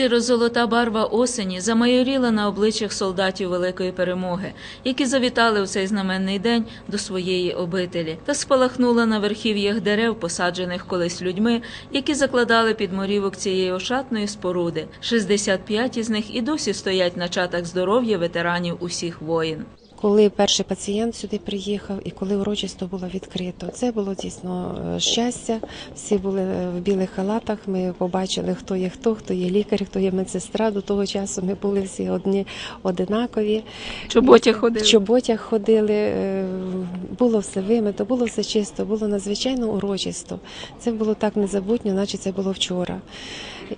Щиро золота барва осені замайоріла на обличчях солдатів великої перемоги, які завітали у цей знаменний день до своєї обителі, та спалахнула на верхів'ях дерев, посаджених колись людьми, які закладали підморівок цієї ошатної споруди. 65 із них і досі стоять на чатах здоров'я ветеранів усіх воїн. Коли перший пацієнт сюди приїхав і коли урочисто було відкрито, це було дійсно е, щастя. Всі були е, в білих халатах. Ми побачили, хто є хто, хто є лікар, хто є медсестра. До того часу ми були всі одні одинакові. Чоботя ходили. Чоботя ходили, е, було все вимито, було все чисто, було надзвичайно урочисто. Це було так незабутньо, наче це було вчора.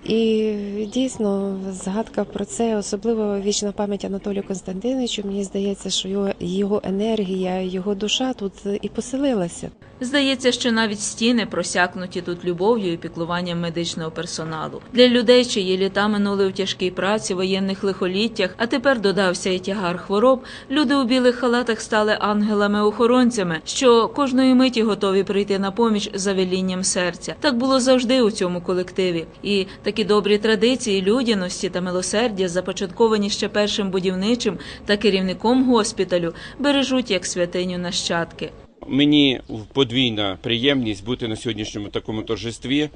І дійсно згадка про це, особливо вічна пам'ять Анатолію Константиновичу. Мені здається, що його, його енергія, його душа тут і поселилася. Здається, що навіть стіни просякнуті тут любов'ю і піклуванням медичного персоналу. Для людей, чиї літа минули у тяжкій праці, воєнних лихоліттях, а тепер додався і тягар хвороб. Люди у білих халатах стали ангелами-охоронцями, що кожної миті готові прийти на поміч за велінням серця. Так було завжди у цьому колективі. І такі добрі традиції людяності та милосердя, започатковані ще першим будівничим та керівником госпіталю, бережуть як святиню нащадки. Мені подвійна приємність бути на сьогоднішньому такому торжестві,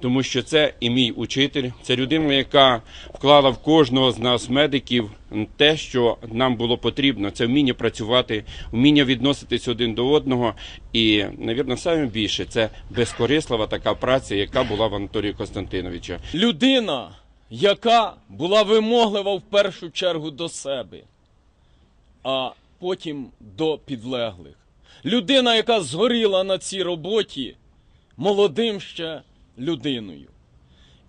тому що це і мій учитель, це людина, яка вклала в кожного з нас медиків те, що нам було потрібно. Це вміння працювати, вміння відноситись один до одного. І, навірно, саме більше це безкорислива така праця, яка була в Анатолія Константиновича. Людина, яка була вимоглива в першу чергу до себе, а потім до підлеглих. Людина, яка згоріла на цій роботі молодим ще людиною.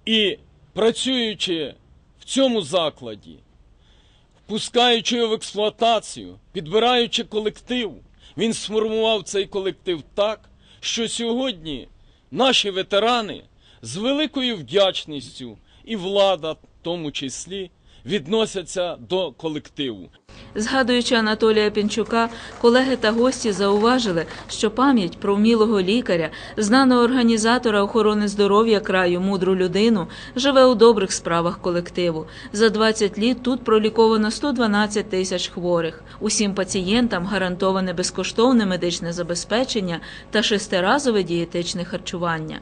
І працюючи в цьому закладі, впускаючи його в експлуатацію, підбираючи колектив, він сформував цей колектив так, що сьогодні наші ветерани з великою вдячністю і влада в тому числі відносяться до колективу. Згадуючи Анатолія Пінчука, колеги та гості зауважили, що пам'ять про вмілого лікаря, знаного організатора охорони здоров'я краю, мудру людину, живе у добрих справах колективу. За 20 літ тут проліковано 112 тисяч хворих. Усім пацієнтам гарантоване безкоштовне медичне забезпечення та шестиразове дієтичне харчування.